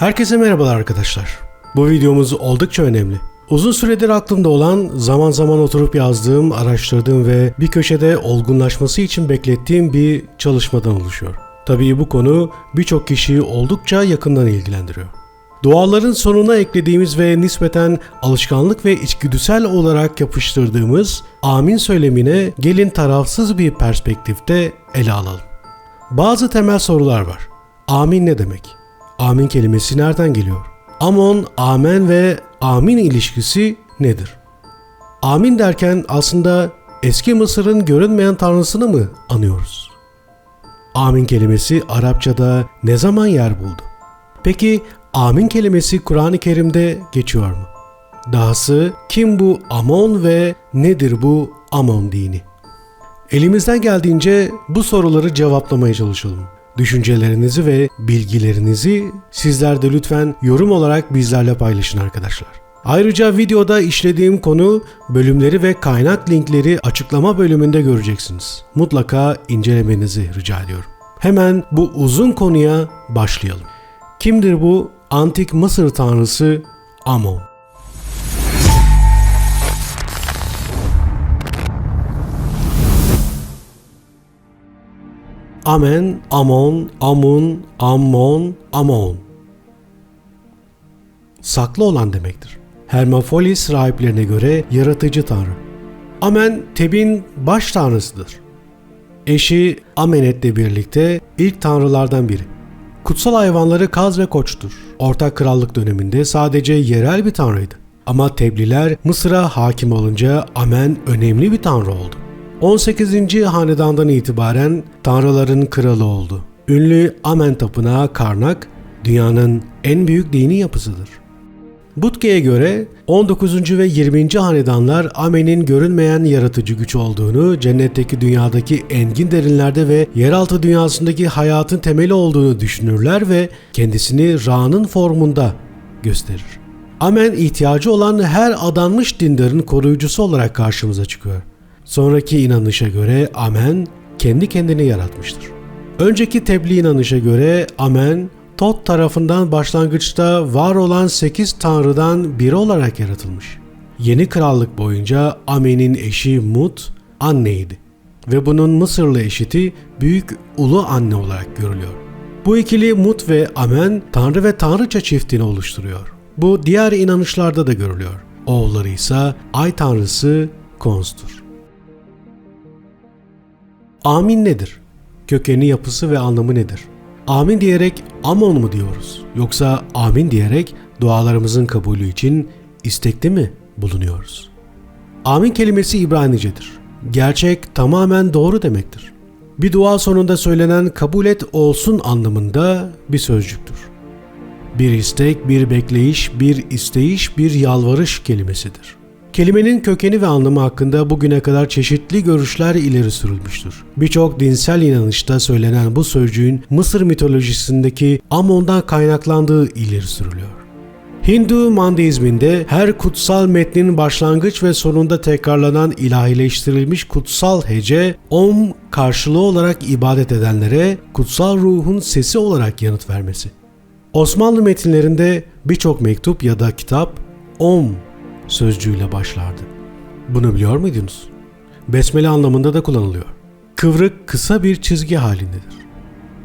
Herkese merhabalar arkadaşlar. Bu videomuz oldukça önemli. Uzun süredir aklımda olan, zaman zaman oturup yazdığım, araştırdığım ve bir köşede olgunlaşması için beklettiğim bir çalışmadan oluşuyor. Tabii bu konu birçok kişiyi oldukça yakından ilgilendiriyor. Duaların sonuna eklediğimiz ve nispeten alışkanlık ve içgüdüsel olarak yapıştırdığımız amin söylemine gelin tarafsız bir perspektifte ele alalım. Bazı temel sorular var. Amin ne demek? Amin kelimesi nereden geliyor? Amon, amen ve amin ilişkisi nedir? Amin derken aslında eski Mısır'ın görünmeyen tanrısını mı anıyoruz? Amin kelimesi Arapçada ne zaman yer buldu? Peki amin kelimesi Kur'an-ı Kerim'de geçiyor mu? Dahası kim bu Amon ve nedir bu Amon dini? Elimizden geldiğince bu soruları cevaplamaya çalışalım. Düşüncelerinizi ve bilgilerinizi sizler de lütfen yorum olarak bizlerle paylaşın arkadaşlar. Ayrıca videoda işlediğim konu bölümleri ve kaynak linkleri açıklama bölümünde göreceksiniz. Mutlaka incelemenizi rica ediyorum. Hemen bu uzun konuya başlayalım. Kimdir bu antik Mısır tanrısı Amon? Amen, Amon, Amun, Ammon, Amon. Saklı olan demektir. Hermopolis rahiplerine göre yaratıcı tanrı. Amen, Teb'in baş tanrısıdır. Eşi Amenet'le birlikte ilk tanrılardan biri. Kutsal hayvanları kaz ve koçtur. Ortak krallık döneminde sadece yerel bir tanrıydı. Ama Tebliler Mısır'a hakim olunca Amen önemli bir tanrı oldu. 18. hanedandan itibaren tanrıların kralı oldu. Ünlü Amen tapınağı Karnak, dünyanın en büyük dini yapısıdır. Butke'ye göre 19. ve 20. hanedanlar Amen'in görünmeyen yaratıcı güç olduğunu, cennetteki dünyadaki engin derinlerde ve yeraltı dünyasındaki hayatın temeli olduğunu düşünürler ve kendisini Ra'nın formunda gösterir. Amen ihtiyacı olan her adanmış dindarın koruyucusu olarak karşımıza çıkıyor. Sonraki inanışa göre Amen kendi kendini yaratmıştır. Önceki tebliğ inanışa göre Amen Tot tarafından başlangıçta var olan 8 tanrıdan biri olarak yaratılmış. Yeni krallık boyunca Amen'in eşi Mut anneydi ve bunun Mısırlı eşiti büyük ulu anne olarak görülüyor. Bu ikili Mut ve Amen tanrı ve tanrıça çiftini oluşturuyor. Bu diğer inanışlarda da görülüyor. Oğulları ise ay tanrısı Kons'tur. Amin nedir? Kökeni, yapısı ve anlamı nedir? Amin diyerek Amon mu diyoruz? Yoksa amin diyerek dualarımızın kabulü için istekte mi bulunuyoruz? Amin kelimesi İbranicedir. Gerçek tamamen doğru demektir. Bir dua sonunda söylenen kabul et olsun anlamında bir sözcüktür. Bir istek, bir bekleyiş, bir isteyiş, bir yalvarış kelimesidir. Kelimenin kökeni ve anlamı hakkında bugüne kadar çeşitli görüşler ileri sürülmüştür. Birçok dinsel inanışta söylenen bu sözcüğün Mısır mitolojisindeki Amon'dan kaynaklandığı ileri sürülüyor. Hindu mandeizminde her kutsal metnin başlangıç ve sonunda tekrarlanan ilahileştirilmiş kutsal hece Om karşılığı olarak ibadet edenlere kutsal ruhun sesi olarak yanıt vermesi. Osmanlı metinlerinde birçok mektup ya da kitap Om sözcüğüyle başlardı. Bunu biliyor muydunuz? Besmele anlamında da kullanılıyor. Kıvrık kısa bir çizgi halindedir.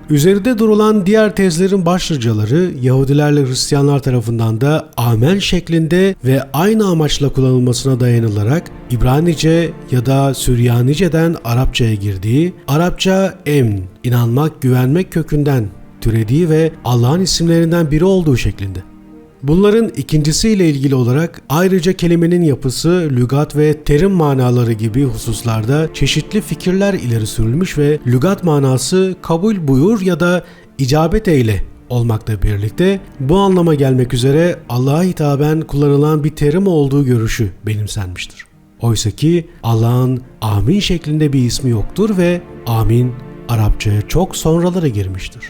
Üzerinde durulan diğer tezlerin başlıcaları Yahudilerle Hristiyanlar tarafından da amen şeklinde ve aynı amaçla kullanılmasına dayanılarak İbranice ya da Süryanice'den Arapçaya girdiği, Arapça emn, inanmak, güvenmek kökünden türediği ve Allah'ın isimlerinden biri olduğu şeklinde. Bunların ikincisiyle ilgili olarak ayrıca kelimenin yapısı, lügat ve terim manaları gibi hususlarda çeşitli fikirler ileri sürülmüş ve lügat manası kabul buyur ya da icabet eyle olmakla birlikte bu anlama gelmek üzere Allah'a hitaben kullanılan bir terim olduğu görüşü benimsenmiştir. Oysa ki Allah'ın amin şeklinde bir ismi yoktur ve amin Arapçaya çok sonralara girmiştir.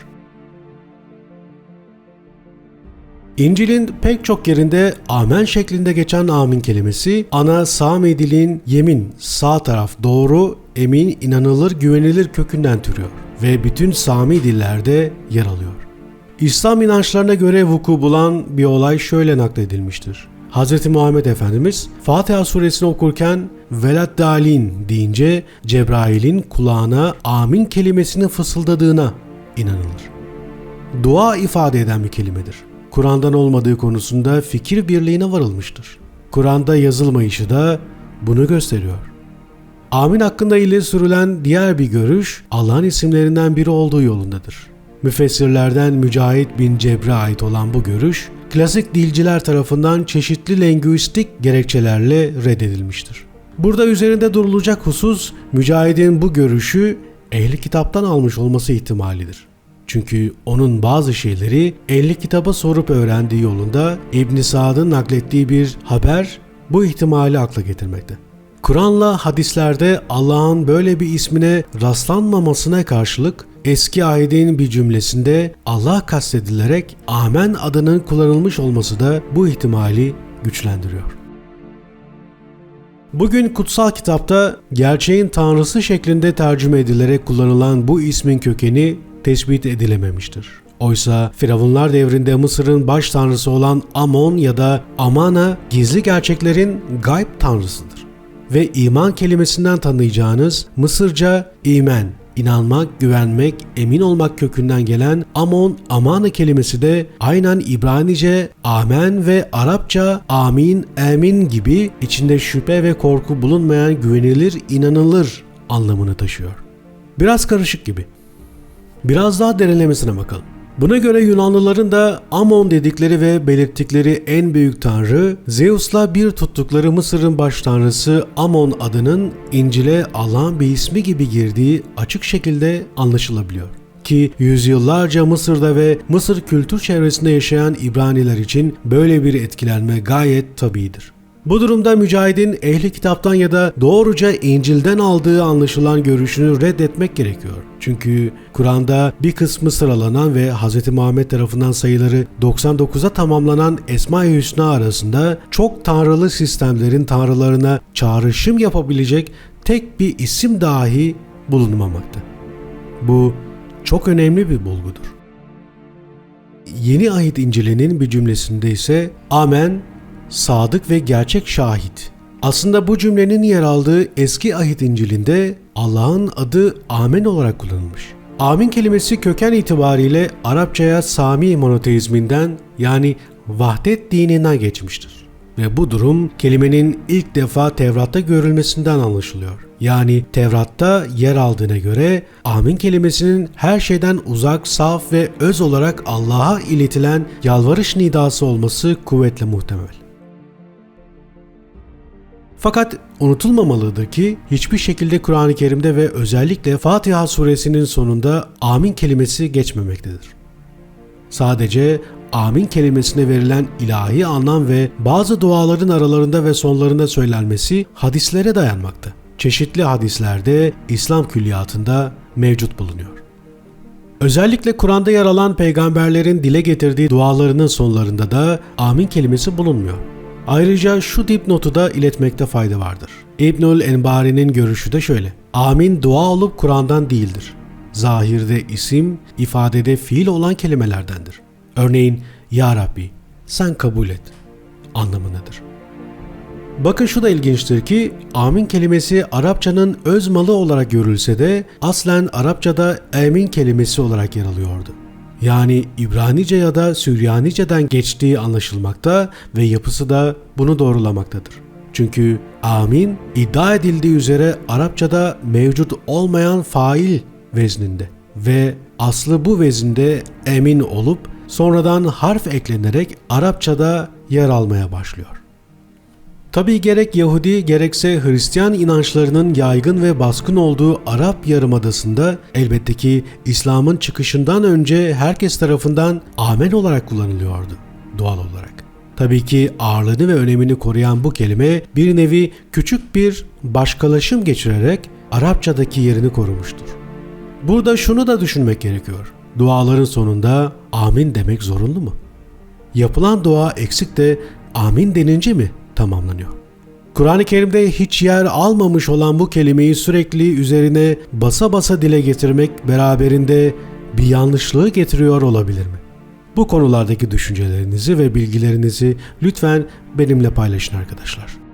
İncil'in pek çok yerinde amen şeklinde geçen amin kelimesi ana Sami dilin yemin, sağ taraf doğru, emin, inanılır, güvenilir kökünden türüyor ve bütün Sami dillerde yer alıyor. İslam inançlarına göre vuku bulan bir olay şöyle nakledilmiştir. Hz. Muhammed Efendimiz Fatiha suresini okurken velat dalin deyince Cebrail'in kulağına amin kelimesini fısıldadığına inanılır. Dua ifade eden bir kelimedir. Kur'an'dan olmadığı konusunda fikir birliğine varılmıştır. Kur'an'da yazılmayışı da bunu gösteriyor. Amin hakkında ileri sürülen diğer bir görüş Allah'ın isimlerinden biri olduğu yolundadır. Müfessirlerden Mücahit bin Cebre ait olan bu görüş, klasik dilciler tarafından çeşitli lingüistik gerekçelerle reddedilmiştir. Burada üzerinde durulacak husus, Mücahit'in bu görüşü ehli kitaptan almış olması ihtimalidir. Çünkü onun bazı şeyleri ehli kitaba sorup öğrendiği yolunda İbn Sa'd'ın naklettiği bir haber bu ihtimali akla getirmekte. Kur'an'la hadislerde Allah'ın böyle bir ismine rastlanmamasına karşılık eski ayetin bir cümlesinde Allah kastedilerek Amen adının kullanılmış olması da bu ihtimali güçlendiriyor. Bugün kutsal kitapta gerçeğin tanrısı şeklinde tercüme edilerek kullanılan bu ismin kökeni tespit edilememiştir. Oysa Firavunlar devrinde Mısır'ın baş tanrısı olan Amon ya da Amana gizli gerçeklerin gayb tanrısıdır. Ve iman kelimesinden tanıyacağınız Mısırca imen, inanmak, güvenmek, emin olmak kökünden gelen Amon, Amana kelimesi de aynen İbranice amen ve Arapça amin, emin gibi içinde şüphe ve korku bulunmayan güvenilir, inanılır anlamını taşıyor. Biraz karışık gibi. Biraz daha derinlemesine bakalım. Buna göre Yunanlıların da Amon dedikleri ve belirttikleri en büyük tanrı, Zeus'la bir tuttukları Mısır'ın baş tanrısı Amon adının İncil'e Allah'ın bir ismi gibi girdiği açık şekilde anlaşılabiliyor. Ki yüzyıllarca Mısır'da ve Mısır kültür çevresinde yaşayan İbraniler için böyle bir etkilenme gayet tabidir. Bu durumda Mücahid'in ehli kitaptan ya da doğruca İncil'den aldığı anlaşılan görüşünü reddetmek gerekiyor. Çünkü Kur'an'da bir kısmı sıralanan ve Hz. Muhammed tarafından sayıları 99'a tamamlanan Esma-i Hüsna arasında çok tanrılı sistemlerin tanrılarına çağrışım yapabilecek tek bir isim dahi bulunmamakta. Bu çok önemli bir bulgudur. Yeni Ahit İncil'inin bir cümlesinde ise Amen sadık ve gerçek şahit. Aslında bu cümlenin yer aldığı eski ahit İncil'inde Allah'ın adı Amen olarak kullanılmış. Amin kelimesi köken itibariyle Arapçaya Sami monoteizminden yani vahdet dininden geçmiştir. Ve bu durum kelimenin ilk defa Tevrat'ta görülmesinden anlaşılıyor. Yani Tevrat'ta yer aldığına göre amin kelimesinin her şeyden uzak, saf ve öz olarak Allah'a iletilen yalvarış nidası olması kuvvetle muhtemel. Fakat unutulmamalıdır ki hiçbir şekilde Kur'an-ı Kerim'de ve özellikle Fatiha suresinin sonunda amin kelimesi geçmemektedir. Sadece amin kelimesine verilen ilahi anlam ve bazı duaların aralarında ve sonlarında söylenmesi hadislere dayanmakta. Çeşitli hadislerde İslam külliyatında mevcut bulunuyor. Özellikle Kur'an'da yer alan peygamberlerin dile getirdiği dualarının sonlarında da amin kelimesi bulunmuyor. Ayrıca şu dipnotu da iletmekte fayda vardır. İbnül Enbari'nin görüşü de şöyle. Amin dua olup Kur'an'dan değildir. Zahirde isim, ifadede fiil olan kelimelerdendir. Örneğin Ya Rabbi sen kabul et anlamındadır. Bakın şu da ilginçtir ki amin kelimesi Arapçanın öz malı olarak görülse de aslen Arapçada emin kelimesi olarak yer alıyordu yani İbranice ya da Süryanice'den geçtiği anlaşılmakta ve yapısı da bunu doğrulamaktadır. Çünkü amin iddia edildiği üzere Arapçada mevcut olmayan fail vezninde ve aslı bu vezinde emin olup sonradan harf eklenerek Arapçada yer almaya başlıyor. Tabi gerek Yahudi gerekse Hristiyan inançlarının yaygın ve baskın olduğu Arap Yarımadası'nda elbette ki İslam'ın çıkışından önce herkes tarafından amen olarak kullanılıyordu doğal olarak. Tabii ki ağırlığını ve önemini koruyan bu kelime bir nevi küçük bir başkalaşım geçirerek Arapçadaki yerini korumuştur. Burada şunu da düşünmek gerekiyor. Duaların sonunda amin demek zorunlu mu? Yapılan dua eksik de amin denince mi tamamlanıyor. Kur'an-ı Kerim'de hiç yer almamış olan bu kelimeyi sürekli üzerine basa basa dile getirmek beraberinde bir yanlışlığı getiriyor olabilir mi? Bu konulardaki düşüncelerinizi ve bilgilerinizi lütfen benimle paylaşın arkadaşlar.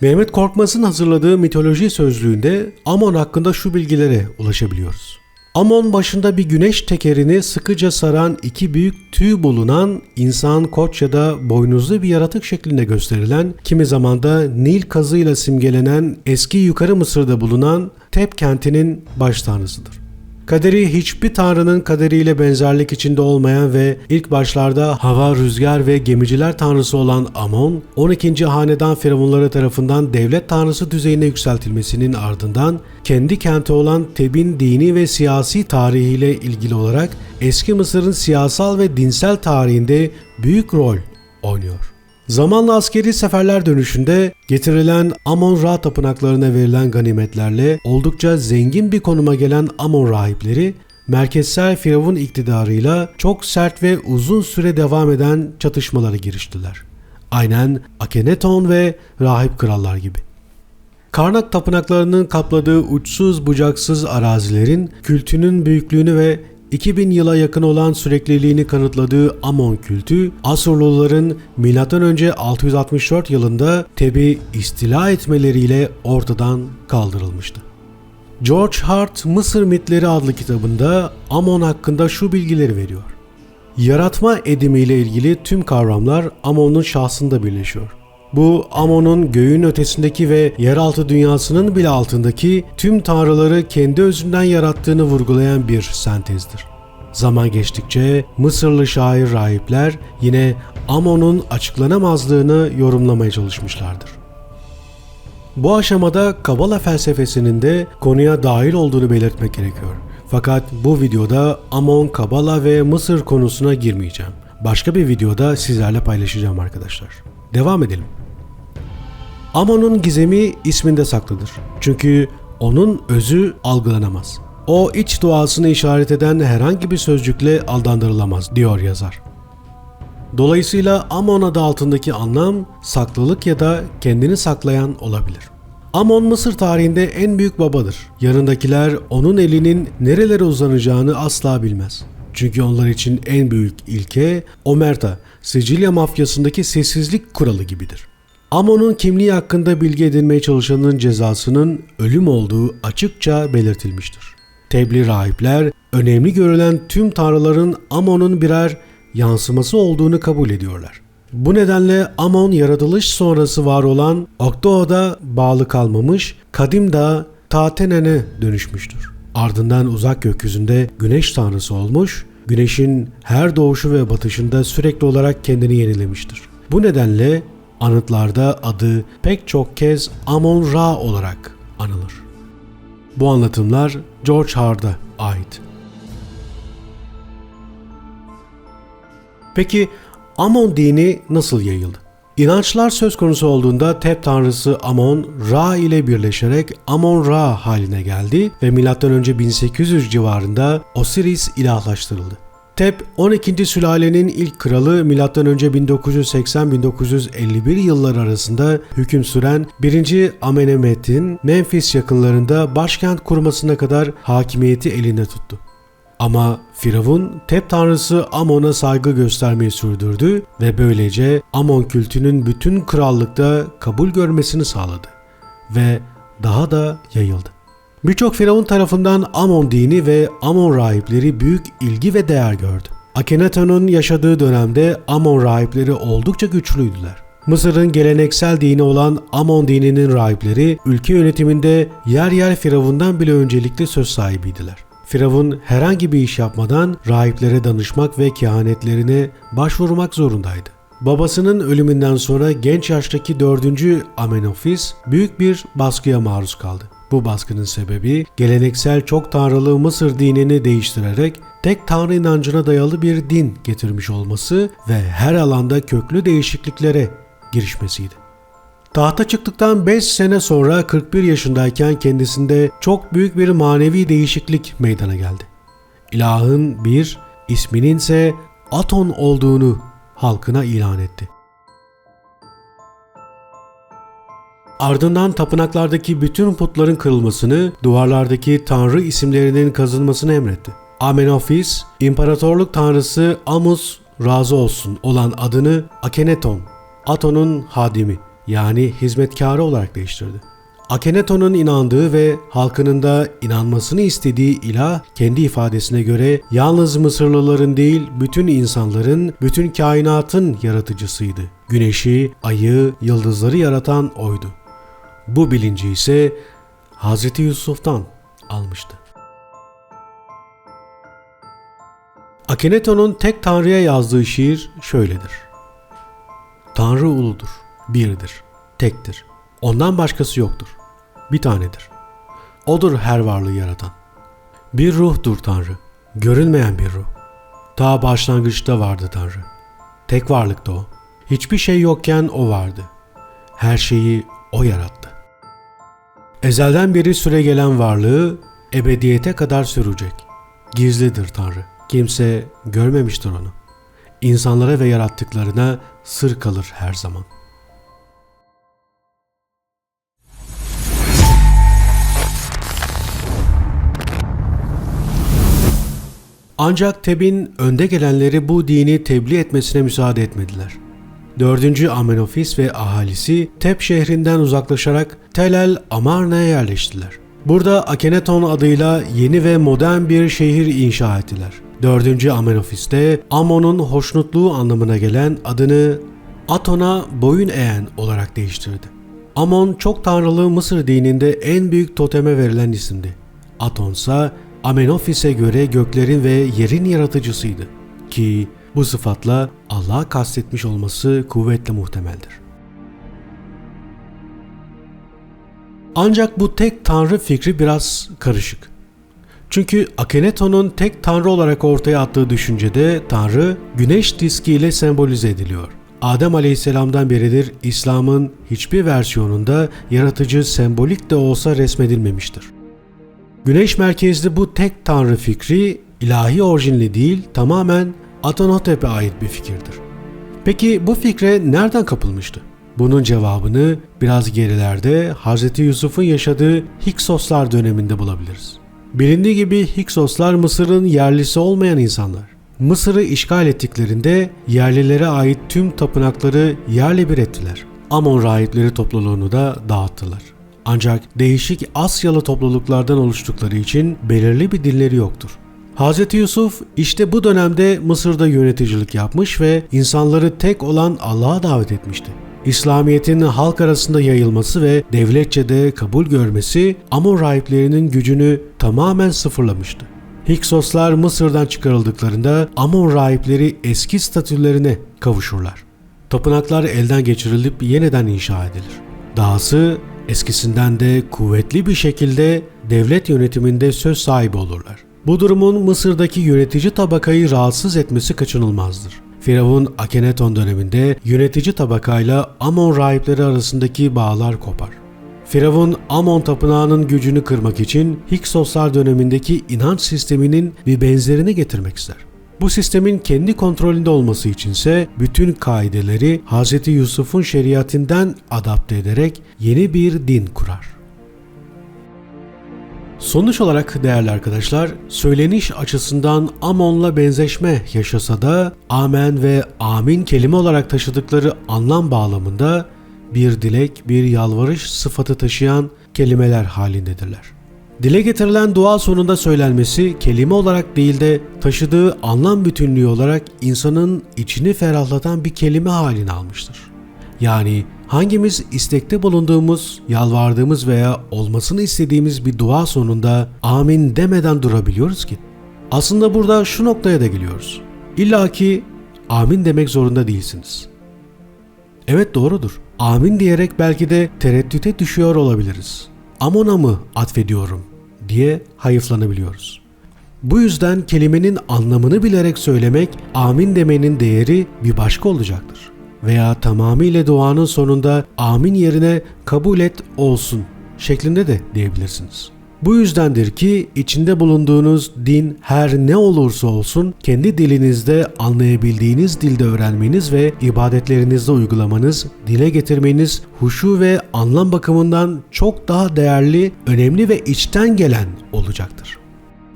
Mehmet Korkmaz'ın hazırladığı mitoloji sözlüğünde Amon hakkında şu bilgilere ulaşabiliyoruz. Amon başında bir güneş tekerini sıkıca saran iki büyük tüy bulunan insan, koç ya da boynuzlu bir yaratık şeklinde gösterilen, kimi zamanda Nil kazıyla simgelenen eski yukarı Mısır'da bulunan Tep kentinin baş tanrısıdır. Kaderi hiçbir tanrının kaderiyle benzerlik içinde olmayan ve ilk başlarda hava, rüzgar ve gemiciler tanrısı olan Amon, 12. hanedan firavunları tarafından devlet tanrısı düzeyine yükseltilmesinin ardından kendi kenti olan Teb'in dini ve siyasi tarihiyle ilgili olarak eski Mısır'ın siyasal ve dinsel tarihinde büyük rol oynuyor. Zamanla askeri seferler dönüşünde getirilen Amon-Ra tapınaklarına verilen ganimetlerle oldukça zengin bir konuma gelen Amon rahipleri merkezsel firavun iktidarıyla çok sert ve uzun süre devam eden çatışmalara giriştiler. Aynen Akeneton ve rahip krallar gibi. Karnak tapınaklarının kapladığı uçsuz bucaksız arazilerin kültünün büyüklüğünü ve 2000 yıla yakın olan sürekliliğini kanıtladığı Amon kültü, Asurluların M.Ö. 664 yılında Teb'i istila etmeleriyle ortadan kaldırılmıştı. George Hart Mısır Mitleri adlı kitabında Amon hakkında şu bilgileri veriyor. Yaratma edimiyle ilgili tüm kavramlar Amon'un şahsında birleşiyor. Bu Amon'un göğün ötesindeki ve yeraltı dünyasının bile altındaki tüm tanrıları kendi özünden yarattığını vurgulayan bir sentezdir. Zaman geçtikçe Mısırlı şair rahipler yine Amon'un açıklanamazlığını yorumlamaya çalışmışlardır. Bu aşamada Kabala felsefesinin de konuya dahil olduğunu belirtmek gerekiyor. Fakat bu videoda Amon, Kabala ve Mısır konusuna girmeyeceğim. Başka bir videoda sizlerle paylaşacağım arkadaşlar. Devam edelim. Amon'un gizemi isminde saklıdır. Çünkü onun özü algılanamaz. O iç doğasını işaret eden herhangi bir sözcükle aldandırılamaz diyor yazar. Dolayısıyla Amon adı altındaki anlam saklılık ya da kendini saklayan olabilir. Amon Mısır tarihinde en büyük babadır. Yanındakiler onun elinin nerelere uzanacağını asla bilmez. Çünkü onlar için en büyük ilke Omerta, Sicilya mafyasındaki sessizlik kuralı gibidir. Amon'un kimliği hakkında bilgi edinmeye çalışanın cezasının ölüm olduğu açıkça belirtilmiştir. Tebli rahipler önemli görülen tüm tanrıların Amon'un birer yansıması olduğunu kabul ediyorlar. Bu nedenle Amon yaratılış sonrası var olan Okto'da bağlı kalmamış, kadim dağ Tatenen'e dönüşmüştür. Ardından uzak gökyüzünde güneş tanrısı olmuş, güneşin her doğuşu ve batışında sürekli olarak kendini yenilemiştir. Bu nedenle anıtlarda adı pek çok kez Amon Ra olarak anılır. Bu anlatımlar George Hard'a ait. Peki Amon dini nasıl yayıldı? İnançlar söz konusu olduğunda Tep tanrısı Amon, Ra ile birleşerek Amon Ra haline geldi ve M.Ö. 1800 civarında Osiris ilahlaştırıldı. Tep 12. sülalenin ilk kralı M.Ö. 1980-1951 yılları arasında hüküm süren 1. Amenemhet'in Memphis yakınlarında başkent kurmasına kadar hakimiyeti elinde tuttu. Ama Firavun Tep tanrısı Amon'a saygı göstermeyi sürdürdü ve böylece Amon kültünün bütün krallıkta kabul görmesini sağladı ve daha da yayıldı. Birçok firavun tarafından Amon dini ve Amon rahipleri büyük ilgi ve değer gördü. Akhenaton'un yaşadığı dönemde Amon rahipleri oldukça güçlüydüler. Mısır'ın geleneksel dini olan Amon dininin rahipleri ülke yönetiminde yer yer firavundan bile öncelikli söz sahibiydiler. Firavun herhangi bir iş yapmadan rahiplere danışmak ve kehanetlerine başvurmak zorundaydı. Babasının ölümünden sonra genç yaştaki 4. Amenofis büyük bir baskıya maruz kaldı. Bu baskının sebebi geleneksel çok tanrılı Mısır dinini değiştirerek tek tanrı inancına dayalı bir din getirmiş olması ve her alanda köklü değişikliklere girişmesiydi. Tahta çıktıktan 5 sene sonra 41 yaşındayken kendisinde çok büyük bir manevi değişiklik meydana geldi. İlahın bir, isminin ise Aton olduğunu halkına ilan etti. Ardından tapınaklardaki bütün putların kırılmasını, duvarlardaki tanrı isimlerinin kazınmasını emretti. Amenofis, imparatorluk tanrısı Amus razı olsun olan adını Akeneton, Aton'un hadimi yani hizmetkarı olarak değiştirdi. Akeneton'un inandığı ve halkının da inanmasını istediği ilah kendi ifadesine göre yalnız Mısırlıların değil bütün insanların, bütün kainatın yaratıcısıydı. Güneşi, ayı, yıldızları yaratan oydu. Bu bilinci ise Hz. Yusuf'tan almıştı. Akeneton'un tek Tanrı'ya yazdığı şiir şöyledir. Tanrı uludur, birdir, tektir. Ondan başkası yoktur. Bir tanedir. Odur her varlığı yaratan. Bir ruhtur Tanrı, görünmeyen bir ruh. Ta başlangıçta vardı Tanrı. Tek varlıkta o. Hiçbir şey yokken o vardı. Her şeyi o yarattı. Ezelden beri süre gelen varlığı ebediyete kadar sürecek. Gizlidir Tanrı. Kimse görmemiştir onu. İnsanlara ve yarattıklarına sır kalır her zaman. Ancak Teb'in önde gelenleri bu dini tebliğ etmesine müsaade etmediler. 4. Amenofis ve ahalisi Tep şehrinden uzaklaşarak Tel el Amarna'ya yerleştiler. Burada Akeneton adıyla yeni ve modern bir şehir inşa ettiler. 4. Amenofis de Amon'un hoşnutluğu anlamına gelen adını Aton'a boyun eğen olarak değiştirdi. Amon çok tanrılı Mısır dininde en büyük toteme verilen isimdi. Aton ise Amenofis'e göre göklerin ve yerin yaratıcısıydı. Ki bu sıfatla Allah'a kastetmiş olması kuvvetle muhtemeldir. Ancak bu tek tanrı fikri biraz karışık. Çünkü Akhenaton'un tek tanrı olarak ortaya attığı düşüncede tanrı güneş diski ile sembolize ediliyor. Adem Aleyhisselam'dan beridir İslam'ın hiçbir versiyonunda yaratıcı sembolik de olsa resmedilmemiştir. Güneş merkezli bu tek tanrı fikri ilahi orijinli değil tamamen Atonhotep'e ait bir fikirdir. Peki bu fikre nereden kapılmıştı? Bunun cevabını biraz gerilerde Hz. Yusuf'un yaşadığı Hiksoslar döneminde bulabiliriz. Bilindiği gibi Hiksoslar Mısır'ın yerlisi olmayan insanlar. Mısır'ı işgal ettiklerinde yerlilere ait tüm tapınakları yerle bir ettiler. Amon rahipleri topluluğunu da dağıttılar. Ancak değişik Asyalı topluluklardan oluştukları için belirli bir dilleri yoktur. Hz. Yusuf işte bu dönemde Mısır'da yöneticilik yapmış ve insanları tek olan Allah'a davet etmişti. İslamiyet'in halk arasında yayılması ve devletçe de kabul görmesi Amon rahiplerinin gücünü tamamen sıfırlamıştı. Hiksoslar Mısır'dan çıkarıldıklarında Amon rahipleri eski statülerine kavuşurlar. Tapınaklar elden geçirilip yeniden inşa edilir. Dahası eskisinden de kuvvetli bir şekilde devlet yönetiminde söz sahibi olurlar. Bu durumun Mısır'daki yönetici tabakayı rahatsız etmesi kaçınılmazdır. Firavun Akeneton döneminde yönetici tabakayla Amon rahipleri arasındaki bağlar kopar. Firavun Amon tapınağının gücünü kırmak için Hiksoslar dönemindeki inanç sisteminin bir benzerini getirmek ister. Bu sistemin kendi kontrolünde olması içinse bütün kaideleri Hz. Yusuf'un şeriatinden adapte ederek yeni bir din kurar. Sonuç olarak değerli arkadaşlar, söyleniş açısından Amon'la benzeşme yaşasa da Amen ve Amin kelime olarak taşıdıkları anlam bağlamında bir dilek, bir yalvarış sıfatı taşıyan kelimeler halindedirler. Dile getirilen dua sonunda söylenmesi kelime olarak değil de taşıdığı anlam bütünlüğü olarak insanın içini ferahlatan bir kelime halini almıştır. Yani hangimiz istekte bulunduğumuz, yalvardığımız veya olmasını istediğimiz bir dua sonunda amin demeden durabiliyoruz ki? Aslında burada şu noktaya da geliyoruz. İlla ki amin demek zorunda değilsiniz. Evet doğrudur. Amin diyerek belki de tereddüte düşüyor olabiliriz. Amona mı atfediyorum diye hayıflanabiliyoruz. Bu yüzden kelimenin anlamını bilerek söylemek amin demenin değeri bir başka olacaktır veya tamamıyla duanın sonunda amin yerine kabul et olsun şeklinde de diyebilirsiniz. Bu yüzdendir ki içinde bulunduğunuz din her ne olursa olsun kendi dilinizde anlayabildiğiniz dilde öğrenmeniz ve ibadetlerinizde uygulamanız, dile getirmeniz huşu ve anlam bakımından çok daha değerli, önemli ve içten gelen olacaktır.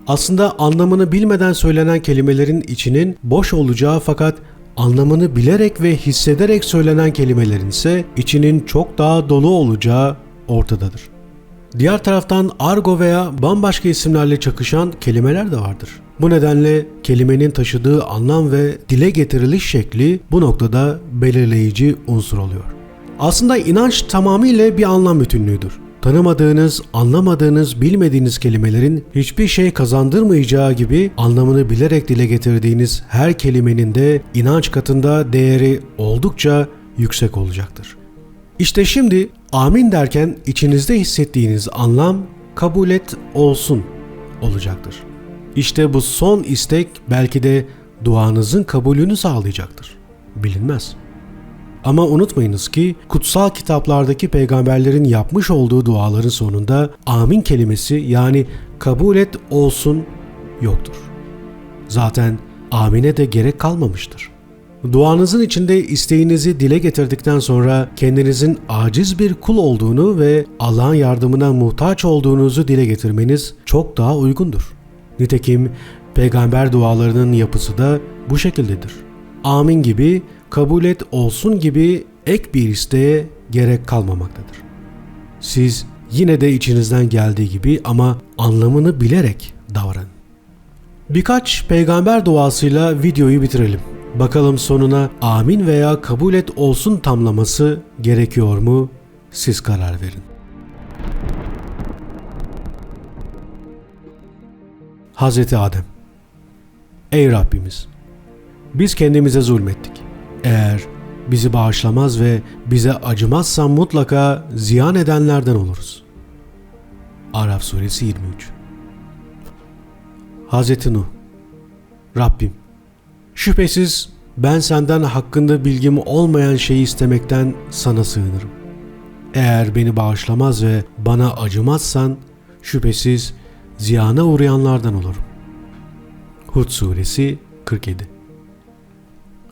Aslında anlamını bilmeden söylenen kelimelerin içinin boş olacağı fakat anlamını bilerek ve hissederek söylenen kelimelerin ise içinin çok daha dolu olacağı ortadadır. Diğer taraftan argo veya bambaşka isimlerle çakışan kelimeler de vardır. Bu nedenle kelimenin taşıdığı anlam ve dile getiriliş şekli bu noktada belirleyici unsur oluyor. Aslında inanç tamamıyla bir anlam bütünlüğüdür. Tanımadığınız, anlamadığınız, bilmediğiniz kelimelerin hiçbir şey kazandırmayacağı gibi anlamını bilerek dile getirdiğiniz her kelimenin de inanç katında değeri oldukça yüksek olacaktır. İşte şimdi amin derken içinizde hissettiğiniz anlam kabul et olsun olacaktır. İşte bu son istek belki de duanızın kabulünü sağlayacaktır. Bilinmez. Ama unutmayınız ki kutsal kitaplardaki peygamberlerin yapmış olduğu duaların sonunda amin kelimesi yani kabul et olsun yoktur. Zaten amine de gerek kalmamıştır. Duanızın içinde isteğinizi dile getirdikten sonra kendinizin aciz bir kul olduğunu ve Allah'ın yardımına muhtaç olduğunuzu dile getirmeniz çok daha uygundur. Nitekim peygamber dualarının yapısı da bu şekildedir. Amin gibi, kabul et olsun gibi ek bir isteğe gerek kalmamaktadır. Siz yine de içinizden geldiği gibi ama anlamını bilerek davranın. Birkaç peygamber duasıyla videoyu bitirelim. Bakalım sonuna amin veya kabul et olsun tamlaması gerekiyor mu? Siz karar verin. Hazreti Adem Ey Rabbimiz! Biz kendimize zulmettik. Eğer bizi bağışlamaz ve bize acımazsan mutlaka ziyan edenlerden oluruz. Araf suresi 23 Hazreti Nuh Rabbim Şüphesiz ben senden hakkında bilgim olmayan şeyi istemekten sana sığınırım. Eğer beni bağışlamaz ve bana acımazsan şüphesiz ziyana uğrayanlardan olurum. Hud suresi 47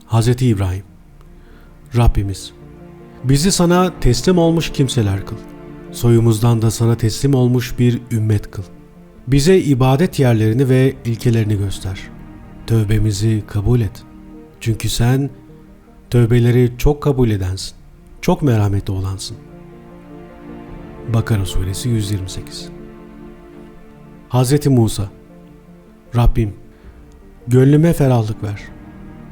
Hz. İbrahim Rabbimiz bizi sana teslim olmuş kimseler kıl. Soyumuzdan da sana teslim olmuş bir ümmet kıl. Bize ibadet yerlerini ve ilkelerini göster.'' Tövbemizi kabul et. Çünkü sen tövbeleri çok kabul edensin. Çok merhametli olansın. Bakara suresi 128 Hz. Musa Rabbim gönlüme ferahlık ver.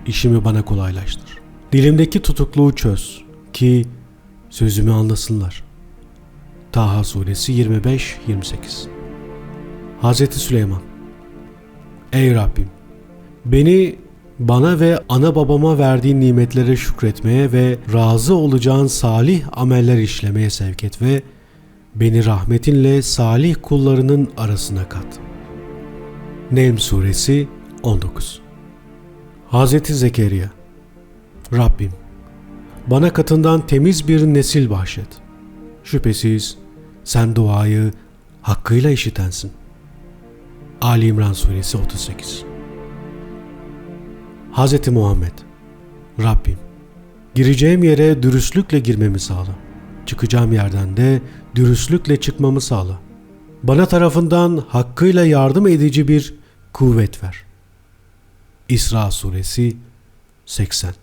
İşimi bana kolaylaştır. Dilimdeki tutukluğu çöz ki sözümü anlasınlar. Taha suresi 25-28 Hz. Süleyman Ey Rabbim Beni bana ve ana babama verdiğin nimetlere şükretmeye ve razı olacağın salih ameller işlemeye sevk et ve beni rahmetinle salih kullarının arasına kat. Nelm Suresi 19 Hz. Zekeriya Rabbim, bana katından temiz bir nesil bahşet. Şüphesiz sen duayı hakkıyla işitensin. Ali İmran Suresi 38 Hz. Muhammed Rabbim gireceğim yere dürüstlükle girmemi sağla. Çıkacağım yerden de dürüstlükle çıkmamı sağla. Bana tarafından hakkıyla yardım edici bir kuvvet ver. İsra suresi 80